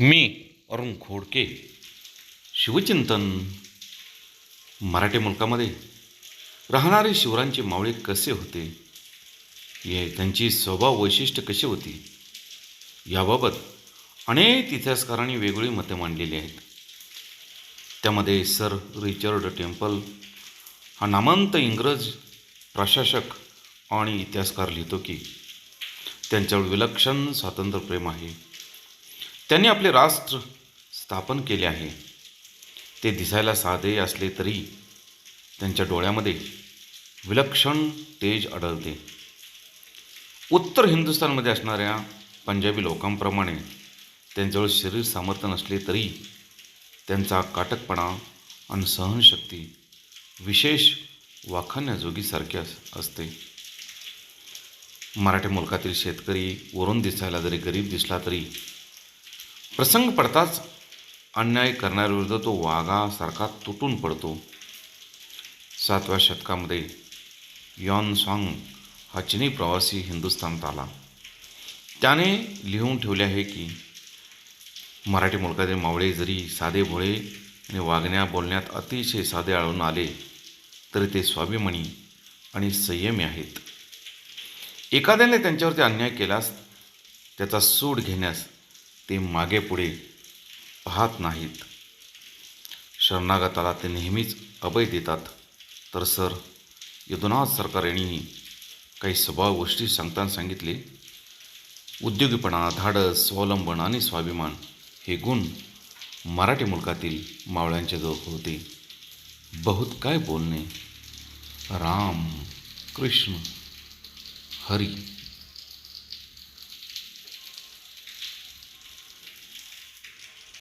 मी अरुण खोडके शिवचिंतन मराठी मुलकामध्ये. राहणारे शिवरायांचे मावळे कसे होते? हे त्यांची स्वभाव वैशिष्ट्य कशी होती? याबाबत अनेक इतिहासकारांनी वेगळी मते मांडलेली आहेत. त्यामध्ये सर रिचर्ड टेम्पल हा नामांत इंग्रज प्रशासक आणि इतिहासकार लिहितो की त्यांच्यावर विलक्षण स्वातंत्र्यप्रेम आहे. त्यांनी आपले राष्ट्र स्थापन केले आहे. ते दिसायला साधे असले तरी त्यांच्या डोळ्यामध्ये विलक्षण तेज आढळते. उत्तर हिंदुस्थानमध्ये असणाऱ्या पंजाबी लोकांप्रमाणे त्यांच्याजवळ शरीर सामर्थ्य नसले तरी त्यांचा काटकपणा आणि सहनशक्ती विशेष वाखाण्याजोगीसारखी अस असते. मराठी मुलकातील शेतकरी वरून दिसायला जरी गरीब दिसला तरी प्रसंग पडताच अन्याय करणाऱ्याविरुद्ध तो वाघासारखा तुटून पडतो. सातव्या शतकामध्ये यॉन सॉंग हा चिनी प्रवासी हिंदुस्थानात आला. त्याने लिहून ठेवले आहे की मराठी मुलकातील मावळे जरी साधे भोळे आणि वागण्या बोलण्यात अतिशय साधे आळून आले तरी ते स्वाभिमानी आणि संयमी आहेत. एखाद्याने त्यांच्यावरती अन्याय केल्यास त्याचा सूड घेण्यास ते मागे पुढे पाहत नाहीत. शरणागताला ते नेहमीच अभय देतात. तर सर यदुनाथ सरकार यांनी काही स्वभाव गोष्टी सांगताना सांगितले. उद्योगीपणा धाडस स्वावलंबन आणि स्वाभिमान हे गुण मराठी मुलकातील मावळ्यांच्या जवळ होते. बहुत काय बोलणे? राम कृष्ण हरी.